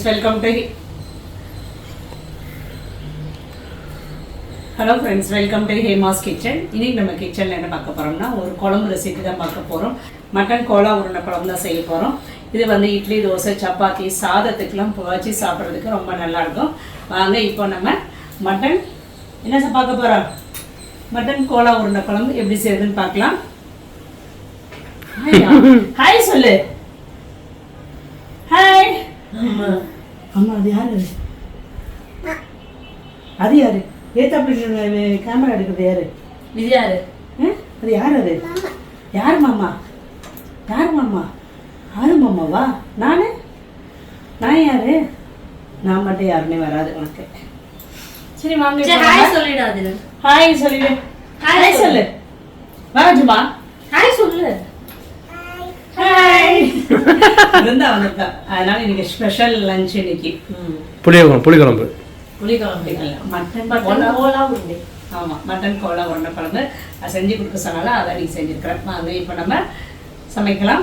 Friends welcome to hello friends welcome to Hema's kitchen இன்னைக்கு நம்ம கிச்சனில் என்ன பார்க்க போகிறோம்னா ஒரு குழம்பு ரெசிபி தான் பார்க்க போகிறோம் மட்டன் கோலா உருண்டை குழம்பு தான் செய்ய போகிறோம் இது வந்து இட்லி தோசை சப்பாத்தி சாதத்துக்கெலாம் வச்சு சாப்பிட்றதுக்கு ரொம்ப நல்லா இருக்கும். வாங்க இப்போ நம்ம மட்டன் என்ன சார் பார்க்க போகிறோம் மட்டன் கோலா உருண்டை குழம்பு எப்படி செய்யுதுன்னு பார்க்கலாம். ஹாய் சொல்லு. அம்மா அம்மா அது யாரு? அது யாரு? ஏத்தாப்படி கேமரா எடுக்கிறது யாரு? இது யாரு? அது யார் அது? யார் மாமா? யார் மாமா? யாரு மாமாவா? நானு? நான் யாரு? நான் மட்டும் யாருன்னே வராது உனக்கு. சரி வாங்க ஹாய் சொல்லிடாது ஹாய் சொல்லிடு ஹாய் சொல்லு. வாஜுமா ஹாய் சொல்லு. ஹாய் இருந்தா வந்திருக்கா அதனால இன்னைக்கு ஸ்பெஷல் லஞ்ச் இன்னைக்கு. ம். புளியோகம் புளிக்குழம்பு புளிக்குழம்பு மட்டன் உருண்டை ஆமாம் மட்டன் கோலா உருண்டை குழம்பு அது செஞ்சு கொடுக்க சொன்னால அதை நீ செஞ்சுருக்கிறேன். வாங்க இப்போ நம்ம சமைக்கலாம்.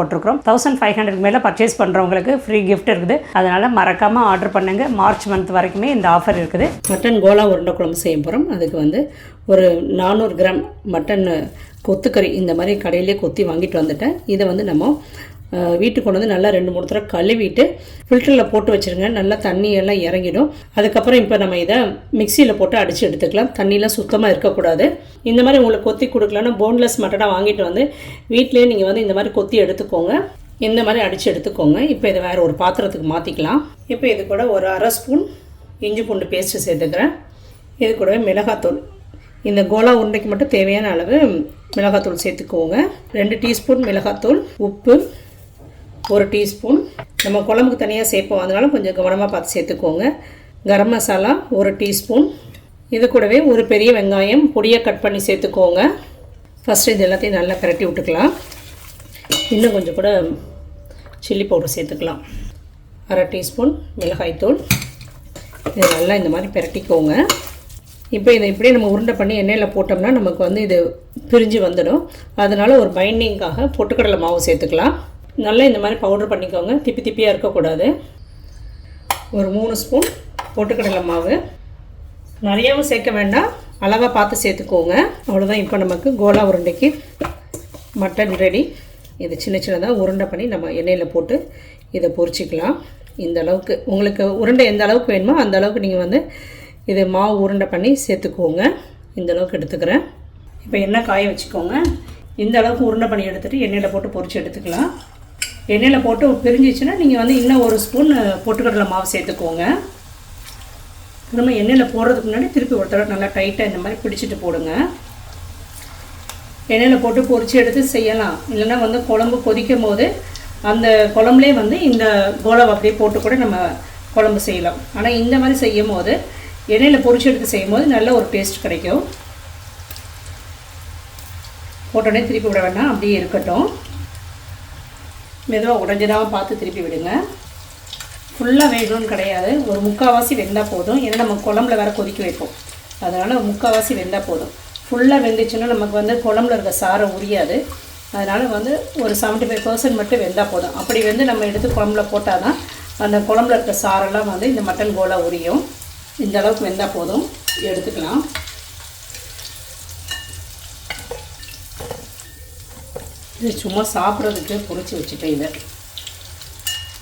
போட்டிருக்கிறோம். தௌசண்ட் ஃபைவ் ஹண்ட்ரட் மேலே பர்ச்சேஸ் பண்ணுறவங்களுக்கு ஃப்ரீ கிஃப்ட் இருக்குது. அதனால் மறக்காமல் ஆர்டர் பண்ணுங்க. மார்ச் மந்த் வரைக்குமே இந்த ஆஃபர் இருக்குது. மட்டன் கோலா உருண்டை குழம்பு செய்ய போகிறோம் அதுக்கு வந்து ஒரு நானூறு கிராம் மட்டன் கொத்துக்கறி இந்த மாதிரி கடையிலே கொத்தி வாங்கிட்டு வந்துட்டேன். இதை வந்து நம்ம வீட்டுக்கு கொண்டு வந்து நல்லா ரெண்டு மூணு தடவை கழுவிட்டு ஃபில்டரில் போட்டு வச்சுருங்க. நல்லா தண்ணியெல்லாம் இறங்கிடும். அதுக்கப்புறம் இப்போ நம்ம இதை மிக்சியில் போட்டு அடித்து எடுத்துக்கலாம். தண்ணியெலாம் சுத்தமாக இருக்கக்கூடாது. இந்த மாதிரி உங்களுக்கு கொத்தி கொடுக்கலன்னா போன்லெஸ் மட்டனாக வாங்கிட்டு வந்து வீட்டிலேயே நீங்கள் வந்து இந்த மாதிரி கொத்தி எடுத்துக்கோங்க. இந்த மாதிரி அடித்து எடுத்துக்கோங்க. இப்போ இதை வேறு ஒரு பாத்திரத்துக்கு மாற்றிக்கலாம் இப்போ இது கூட ஒரு அரை ஸ்பூன் இஞ்சி பூண்டு பேஸ்ட்டு சேர்த்துக்கிறேன். இது கூடவே மிளகாத்தூள். இந்த கோலா உருண்டைக்கு மட்டும் தேவையான அளவு மிளகாத்தூள் சேர்த்துக்கோங்க. ரெண்டு டீஸ்பூன் மிளகாத்தூள் உப்பு ஒரு டீஸ்பூன். நம்ம குழம்புக்கு தனியாக சேர்ப்போம். அதனால கொஞ்சம் கவனமாக பார்த்து சேர்த்துக்கோங்க. கரம் மசாலா ஒரு டீஸ்பூன். இது கூடவே ஒரு பெரிய வெங்காயம் பொடியாக கட் பண்ணி சேர்த்துக்கோங்க. ஃபஸ்ட்டு இது எல்லாத்தையும் நல்லா பிரட்டி விட்டுக்கலாம். இன்னும் கொஞ்சம் கூட சில்லி பவுடர் சேர்த்துக்கலாம். அரை டீஸ்பூன் மிளகாய்த்தூள் இது நல்லா இந்த மாதிரி பிரட்டிக்கோங்க. இப்போ இதை இப்படியே நம்ம உருண்டை பண்ணி எண்ணெயில் போட்டோம்னா நமக்கு வந்து இது பிரிஞ்சு வந்துடும். அதனால் ஒரு பைண்டிங்காக பொட்டுக்கடலை மாவு சேர்த்துக்கலாம். நல்லா இந்த மாதிரி பவுடர் பண்ணிக்கோங்க. திப்பி திப்பியாக இருக்கக்கூடாது. ஒரு மூணு ஸ்பூன் பொட்டுக்கடலை மாவு. நிறையாவும் சேர்க்க வேண்டாம். அளவாக பார்த்து சேர்த்துக்கோங்க. அவ்வளோதான் இப்போ நமக்கு கோலா உருண்டைக்கு மட்டன் ரெடி இது சின்ன சின்னதாக உருண்டை பண்ணி நம்ம எண்ணெயில் போட்டு இதை பொரிச்சிக்கலாம். இந்த அளவுக்கு உங்களுக்கு உருண்டை எந்த அளவுக்கு வேணுமோ அந்த அளவுக்கு நீங்கள் வந்து இது மாவு உருண்டை பண்ணி சேர்த்துக்கோங்க. இந்த அளவுக்கு எடுத்துக்கிறேன். இப்போ எண்ணெய் காய வச்சுக்கோங்க. இந்த அளவுக்கு உருண்டை பண்ணி எடுத்துகிட்டு எண்ணெயில் போட்டு பொரித்து எடுத்துக்கலாம். எண்ணெயில் போட்டு பிரிஞ்சிச்சுன்னா நீங்கள் வந்து இன்னும் ஒரு ஸ்பூன் பொட்டுக்கடலை மாவு சேர்த்துக்கோங்க. திரும்ப எண்ணெயில் போடுறதுக்கு முன்னாடி திருப்பி ஒரு தடவை நல்லா டைட்டாக இந்த மாதிரி பிடிச்சிட்டு போடுங்க. எண்ணெயில் போட்டு பொறிச்சு எடுத்து செய்யலாம். இல்லைன்னா வந்து குழம்பு கொதிக்கும் போது அந்த குழம்புலே வந்து இந்த கோலம் அப்படியே போட்டு கூட நம்ம குழம்பு செய்யலாம். ஆனால் இந்த மாதிரி செய்யும் போது எண்ணெயில் பொறிச்சு எடுத்து செய்யும் போது நல்ல ஒரு டேஸ்ட் கிடைக்கும். போட்டோடனே திருப்பி விட வேண்டாம் அப்படியே இருக்கட்டும். மெதுவாக உடஞ்சிடாமல் பார்த்து திருப்பி விடுங்க. ஃபுல்லாக வேகணும்னு கிடையாது. ஒரு முக்கால்வாசி வெந்தால் போதும். ஏன்னா நம்ம குழம்புல வேறு கொதிக்க வைப்போம். அதனால் முக்கால்வாசி வெந்தால் போதும். ஃபுல்லாக வெந்துச்சுன்னா நமக்கு வந்து குழம்புல இருக்க சாரம் உரியாது. அதனால் வந்து ஒரு செவன்ட்டி ஃபைவ் பர்சன்ட் மட்டும் வெந்தால் போதும். அப்படி வந்து நம்ம எடுத்து குழம்புல போட்டால் தான் அந்த குழம்புல இருக்க சாரெல்லாம் வந்து இந்த மட்டன் கோலா உரியும். இந்த அளவுக்கு வெந்தால் போதும். எடுத்துக்கலாம். இது சும்மா சாப்பிட்றதுக்கு பொரிச்சு வச்சுட்டேன் இதை.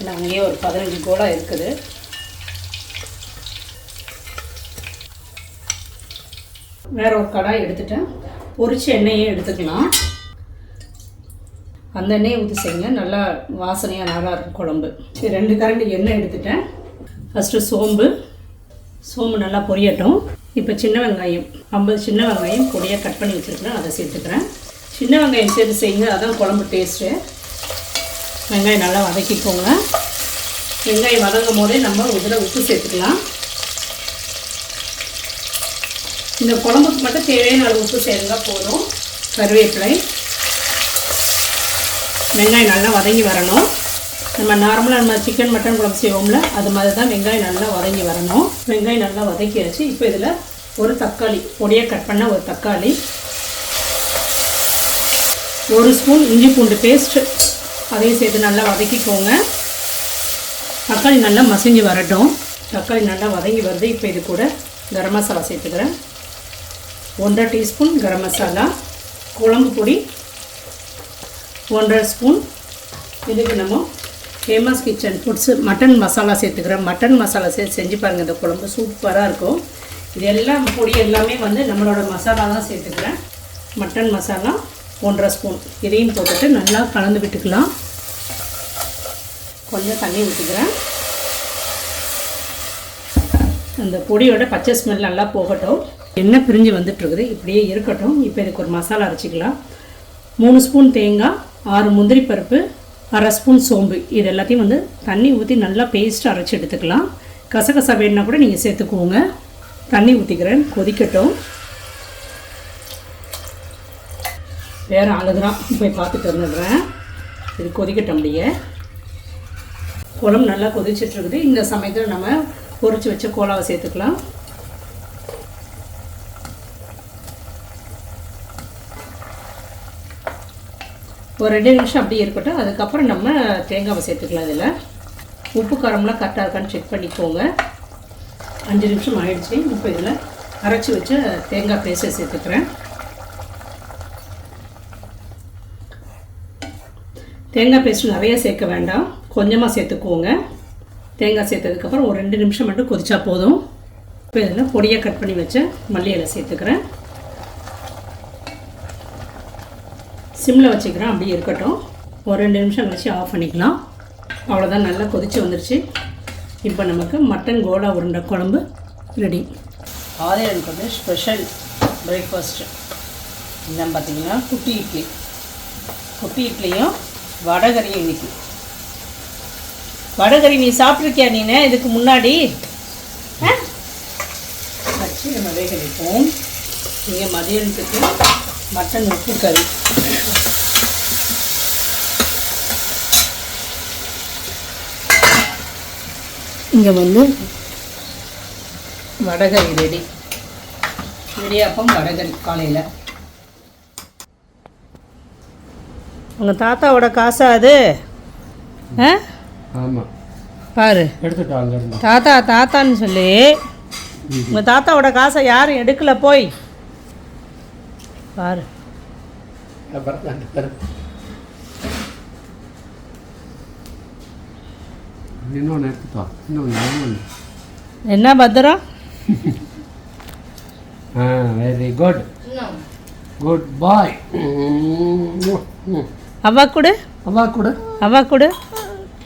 ஏன்னா அங்கேயே ஒரு பதினஞ்சு கோலாக இருக்குது. வேற ஒரு கடாய் எடுத்துட்டேன். பொரிச்ச எண்ணெயே எடுத்துக்கலாம். அந்த எண்ணெயை ஊற்றி செய்யுங்க. நல்லா வாசனையாக நல்லா இருக்கும் குழம்பு. சரி ரெண்டு கரண்டி எண்ணெய் எடுத்துட்டேன். ஃபஸ்ட்டு சோம்பு. சோம்பு நல்லா பொரியட்டும். இப்போ சின்ன வெங்காயம். ஐம்பது சின்ன வெங்காயம் பொடியாக கட் பண்ணி வச்சுருக்கிறேன். அதை சேர்த்துக்கிறேன். சின்ன வெங்காயம் சேர்த்து செய்யுங்க. அதுதான் குழம்பு டேஸ்ட்டு வெங்காயம் நல்லா வதக்கிக்கோங்க. வெங்காயம் வதங்கும் போதே நம்ம இதில் உப்பு சேர்த்துக்கலாம். இந்த குழம்புக்கு மட்டும் தேவையான அளவு உப்பு சேர்ந்தா போதும். கருவேப்பிலை. வெங்காயம் நல்லா வதங்கி வரணும். நம்ம நார்மலாக நம்ம சிக்கன் மட்டன் குழம்பு செய்வோம்ல அது மாதிரி தான் வெங்காயம் நல்லா வதங்கி வரணும். வெங்காயம் நல்லா வதக்கியாச்சு. இப்போ இதில் ஒரு தக்காளி பொடியாக கட் பண்ண ஒரு தக்காளி ஒரு ஸ்பூன் இஞ்சி பூண்டு பேஸ்ட்டு அதையும் சேர்த்து நல்லா வதக்கிக்கோங்க. தக்காளி நல்லா மசிஞ்சு வரட்டும். தக்காளி நல்லா வதங்கி வருது. இப்போ இது கூட கரம் மசாலா சேர்த்துக்கிறேன். ஒன்றரை டீஸ்பூன் கரம் மசாலா குழம்பு பொடி ஒன்றரை ஸ்பூன் இதுக்கு நம்ம famous kitchen foods mutton masala சேர்த்துக்கிறேன். மட்டன் மசாலா சேர்த்து செஞ்சு பாருங்கள் இந்த குழம்பு சூப்பராக இருக்கும். இது எல்லாம் பொடி எல்லாமே வந்து நம்மளோட மசாலா தான் சேர்த்துக்கிறேன். மட்டன் மசாலா ஒன்றரை ஸ்பூன் இதையும் போட்டுட்டு நல்லா கலந்து விட்டுக்கலாம். கொஞ்சம் தண்ணி ஊற்றிக்கிறேன் அந்த பொடியோட பச்சை ஸ்மெல் நல்லா போகட்டும். எண்ணெய் பிரிஞ்சு வந்துட்டுருக்குது. இப்படியே இருக்கட்டும். இப்போ இதுக்கு ஒரு மசாலா அரைச்சிக்கலாம். மூணு ஸ்பூன் தேங்காய் ஆறு முந்திரி பருப்பு அரை ஸ்பூன் சோம்பு. இது எல்லாத்தையும் வந்து தண்ணி ஊற்றி நல்லா பேஸ்ட்டு அரைச்சி எடுத்துக்கலாம். கசகசா வேணுன்னா கூட நீங்கள் சேர்த்துக்குவோங்க தண்ணி ஊற்றிக்கிறேன் கொதிக்கட்டும். வேறு அழுகுறான் போய் பார்த்துட்டு வந்துடுறேன். இது கொதிக்கட்டும் அப்படியே. குழம்பு நல்லா கொதிச்சிட்டு இருக்குது. இந்த சமயத்தில் நம்ம பொறிச்சு வச்ச கோலாவை சேர்த்துக்கலாம். ஒரு ரெண்டு நிமிஷம் அப்படியே இருக்கட்டும். அதுக்கப்புறம் நம்ம தேங்காவை சேர்த்துக்கலாம் இதில். உப்பு காரம்லாம் கரெக்டாக இருக்கான்னு செக் பண்ணிக்கோங்க. அஞ்சு நிமிஷம் ஆயிடுச்சு. இப்போ இதில் அரைச்சி வச்ச தேங்காய் பேஸ்ட்டை சேர்த்துக்கிறேன். தேங்காய் பேஸ்ட் நிறைய சேர்க்க வேண்டாம். கொஞ்சமாக சேர்த்துக்கோங்க. தேங்காய் சேர்த்ததுக்கப்புறம் ஒரு ரெண்டு நிமிஷம் மட்டும் கொதிச்சா போதும். இப்போ இதில் பொடியாக கட் பண்ணி வச்ச மல்லி இலை சேர்த்துக்கிறேன். சிம்மில் வச்சுக்கிறேன். அப்படியே இருக்கட்டும். ஒரு ரெண்டு நிமிஷம் கழிச்சு ஆஃப் பண்ணிக்கலாம். அவ்வளோதான் நல்லா கொதிச்சு வந்துருச்சு. இப்போ நமக்கு மட்டன் கோலா உருண்டை குழம்பு ரெடி ஆதிரனுக்கு வந்து ஸ்பெஷல் பிரேக்ஃபாஸ்ட்டு என்னன்னு பார்த்தீங்கன்னா குட்டி இட்லி. குட்டி இட்லியும் வடகறி இன்னைக்கு. வடகரி நீ சாப்பிட்ருக்கியா நீனு? இதுக்கு முன்னாடி. வச்சு நம்ம வேக வைப்போம். இங்கே மதியானத்துக்கு மட்டன் உப்பு கறி. இங்கே வந்து வடகரி ரெடி. இடியாப்பம் வடகறி காலையில். உங்கள் தாத்தாவோட காசா அது? ஆ? ஆமாம் பாரு. எடுத்துட்டோம் அங்கேருந்து. தாத்தா தாத்தான்னு சொல்லி. உங்கள் தாத்தாவோட காசை யாரும் எடுக்கல போய். பாரு. என்ன பத்திரம்? ஆ வெரி குட் குட் பாய் அவா கொடு. அவா கூட. அவா கொடு.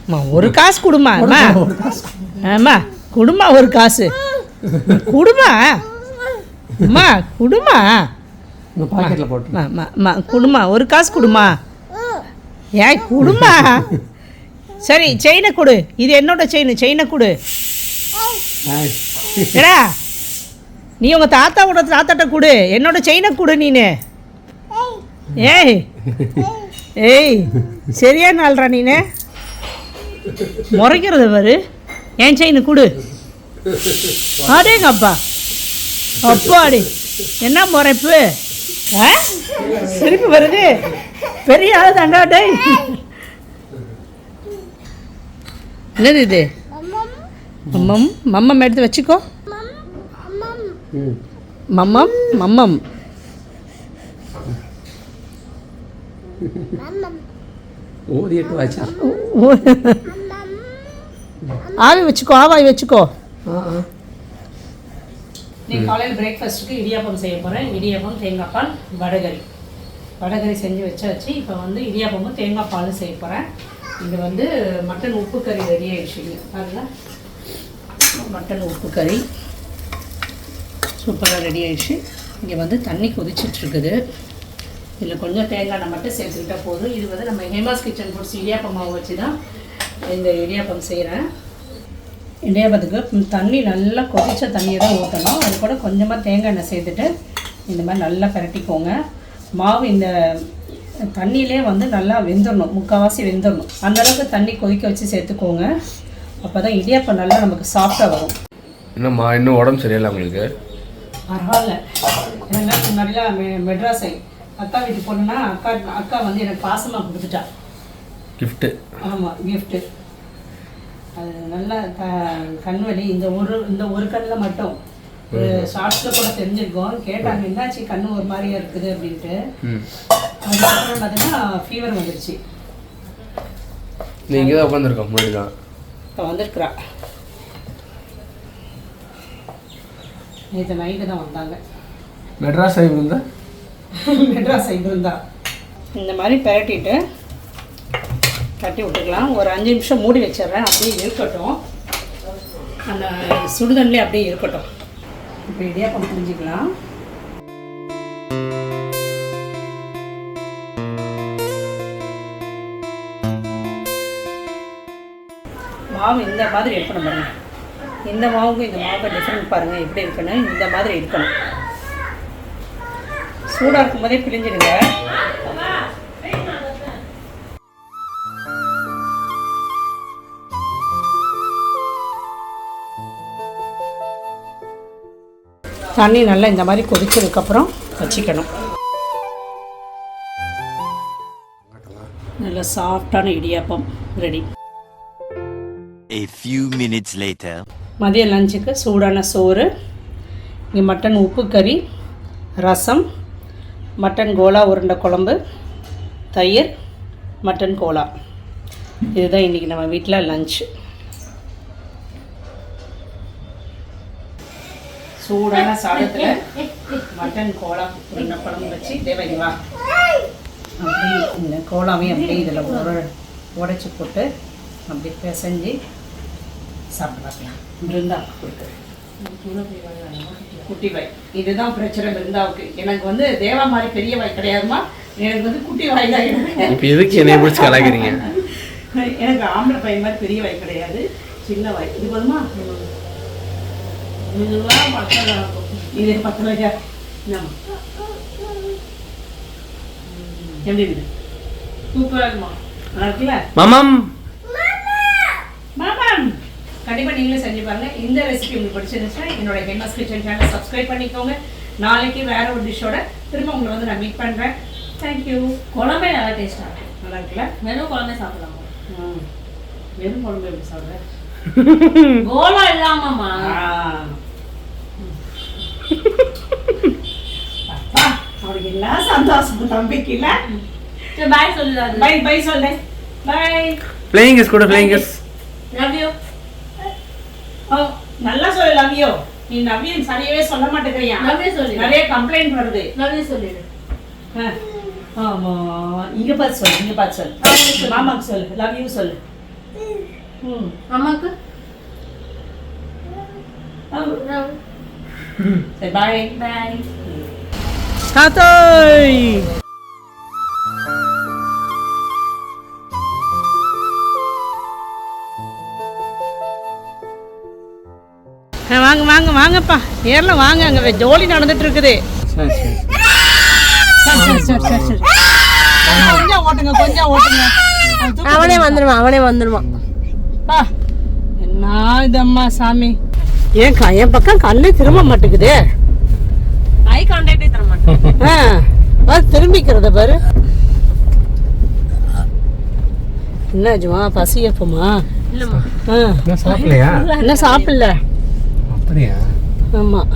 அம்மா ஒரு காசு கொடுமா அம்மா? அம்மா குடுமா ஒரு காசு. குடுமா? அம்மா குடுமா? பாக்கெட்டில் போட்டு அம்மா, அம்மா, அம்மா குடுமா ஒரு காசு குடுமா? ஏன் குடுமா? சரி செயினை கொடு. இது என்னோட செயின் செயினை கொடு. ஏடா நீ உங்க தாத்தாவோட தாத்தாட்ட கொடு. என்னோட செயினை கொடு நீனு. ஏய். ஏய் சரியா நாள்றா நீனு? முறைக்கிறது பாரு. ஏன் செயின் கொடு. அடேங்க அப்பா அப்பாடி. என்ன முறைப்பு? ஆ? சிரிப்பு வருது. பெரிய ஆளு தாண்டா டேய். என்னது இது? மம்மம். மம்மம் எடுத்து வச்சுக்கோ. மம்மம். மம்மம். ஓதிட்டு வாச்சா ஆவி வச்சுக்கோ ஆவாய் வச்சுக்கோ. நீ காலையில் பிரேக்ஃபாஸ்ட்டுக்கு இடியாப்பம் செய்ய போகிறேன் இடியாப்பம் தேங்காய் பால் வடகரி வடகரி செஞ்சு வச்சாச்சு. இப்போ வந்து இடியாப்பமும் தேங்காய் பாலும் செய்ய போகிறேன் இது வந்து மட்டன் உப்பு கறி ரெடி ஆயிடுச்சுங்க பாருங்க. மட்டன் உப்பு கறி சூப்பராக ரெடி ஆயிடுச்சு. இங்கே வந்து தண்ணி கொதிச்சிட்டு இருக்குது. இதில் கொஞ்சம் தேங்காய் எண்ணெய் மட்டும் சேர்த்துக்கிட்டா போதும். இது வந்து நம்ம ஹேமாஸ் கிச்சன் ஃபுட்ஸ் இடியாப்பம் மாவு வச்சு தான் இந்த இடியாப்பம் செய்கிறேன் இடியாப்பத்துக்கு தண்ணி நல்லா கொதிச்ச தண்ணியை தான் ஊற்றணும் அது கூட கொஞ்சமாக தேங்காய் எண்ணெய் சேர்த்துட்டு இந்த மாதிரி நல்லா பிரட்டிக்கோங்க. மாவு இந்த தண்ணியிலே வந்து நல்லா வெந்துடணும் முக்கால்வாசி வெந்துடணும் அந்த அளவுக்கு தண்ணி கொதிக்க வச்சு சேர்த்துக்கோங்க. அப்போ தான் இடியாப்பம் நல்லா நமக்கு சாஃப்டாக வரும். என்னம்மா இன்னும் உடம்பு சரியில்லை உங்களுக்கு? பரவாயில்ல. முன்னாடிலாம் மெட்ராஸை அக்கா வீட்டுக்கு போனேன்னா அக்கா அக்கா வந்து எனக்கு பாசமாக கொடுத்துட்டா. கிஃப்ட்டு ஆமாம் கிஃப்ட்டு அது நல்லா க கண் வலி இந்த ஒரு இந்த ஒரு கண்ணில் மட்டும். ஷார்ட்ஸில் கூட தெரிஞ்சிருக்கோம். கேட்டாங்க என்னாச்சு? கண்ணு ஒரு மாதிரியா இருக்குது அப்படின்ட்டு. அதுக்கப்புறம் பார்த்தீங்கன்னா ஃபீவர் வந்துருச்சு. நீ இங்கே தான் உட்காந்துருக்க முன்னாடி தான். இப்போ வந்திருக்கிறா. நேற்று நைட்டு தான் வந்தாங்க. மெட்ராஸ் சைடு இருந்தா மெட்ராஸ் சைடு தான் இந்த மாதிரி பரட்டிட்டு தட்டி விட்டுக்கலாம். ஒரு அஞ்சு நிமிஷம் மூடி வச்சிடுறேன். அப்படியே இருக்கட்டும். அந்த சுடுதண்ணிலே அப்படியே இருக்கட்டும். இப்போ இடியாப்பம் புரிஞ்சிக்கலாம். மாவு இந்த மாதிரி இருக்கணும் பாருங்கள் இந்த மாவுக்கும் இந்த மாவுக்கும் டிஃப்ரெண்ட் பாருங்கள் எப்படி இருக்குன்னு. இந்த மாதிரி இருக்கணும். சூடாக இருக்கும் போதே பிழிஞ்சிடுங்க. தண்ணி நல்லா இந்த மாதிரி கொதிச்சதுக்கப்புறம் வச்சுக்கணும். நல்ல சாஃப்டான idiyappam ready. A few minutes later. மதிய லஞ்சுக்கு சூடான சோறு இங்கே மட்டன் உப்பு கறி ரசம் மட்டன் கோலா உருண்டை குழம்பு தயிர் மட்டன் கோலா. இதுதான் இன்றைக்கி நம்ம வீட்டில் லஞ்சு சூடான சாதத்தில் மட்டன் கோலா உருண்டை குழம்பு வச்சு தேவகி அப்படியே இந்த கோலாவையும் அப்படியே இதில் உர உடைச்சி போட்டு அப்படியே பிசைஞ்சு சாப்பிடலாம். பிருந்தா கொடுக்குறேன். குட்டி வாய் இதுதான் பிரச்சனை பிருந்தாவுக்கு. எனக்கு வந்து தேவா மாதிரி பெரிய வாய் கிடையாதுமா எனக்கு வந்து குட்டி வாய் தான் எனக்கு. இப்போ எதுக்கு என்னைய பிடிச்சி கலாய்க்கிறீங்க? எனக்கு ஆம்பளை பையன் மாதிரி பெரிய வாய் கிடையாது. சின்ன வாய். இது போதுமா? இதுதான் பத்தல இது பத்தல எப்படி இருக்குது சூப்பரா இருக்குமா? நல்லா இருக்குல்ல? மாமாம் கண்டிப்பாக நீங்களும் செஞ்சு பாருங்க. இந்த ரெசிபி உங்களுக்கு பிடிச்சிருந்துச்சுன்னா என்னோட ஹெமஸ் கிச்சன் சேனலை சப்ஸ்கிரைப் பண்ணிக்கோங்க. நாளைக்கு வேற ஒரு டிஷ்ஷோட திரும்ப உங்களை வந்து நான் மீட் பண்ணுறேன் தேங்க்யூ குழம்பே நல்லா டேஸ்டா இருக்கு நல்லா இருக்குல்ல? வெறும் குழம்பே சாப்பிடலாமா? ம். வெறும் குழம்பு எப்படி சாப்பிட்றேன் கோலா இல்லாமமா அப்பா அவனுக்கு என்ன சந்தோஷம் தம்பிக்கு இல்லை சரி பாய் சொல்லிடாது பை பை சொல்லு பை பிளேயிங்கஸ் கூட பிளேயிங்கஸ் லவ் யூ ஓ நல்லா சொல்லு லவ்யோ. நீ நவ்யம் சரியாவே சொல்ல மாட்டேங்கிறியா? லவ் யூ சொல்லி நிறைய கம்ப்ளைண்ட் வருது. லவ் யூ சொல்லிடு. ஆமா. இங்க பார்த்து சொல்லு இங்க பார்த்து சொல்லு. மாமாக்கு சொல்லு. லவ் யூ சொல்லு. ம். அம்மாக்கு? சரி பாய் பாய் தாத்தாய் வாங்க வாங்க வாங்கப்பா. நேரில் வாங்க அங்கே ஜோலி நடந்துட்டு இருக்குது கொஞ்சம் ஓட்டுங்க கொஞ்சம் ஓட்டுங்க. அவனே வந்துடுவான் அவனே வந்துடுவான் என்ன இதம்மா சாமி? ஏன் க- என் பக்கம் கண்ணே திரும்ப மாட்டேங்குதே. ஐ கான்டாக்டே தர மாட்டேன் திரும்பிக்கிறத பாரு. என்ன ஜுவா பசி எப்பமா இல்லம்மா என்ன சாப்பிடலையா? என்ன சாப்பிடல. அப்படியா ஆமாம்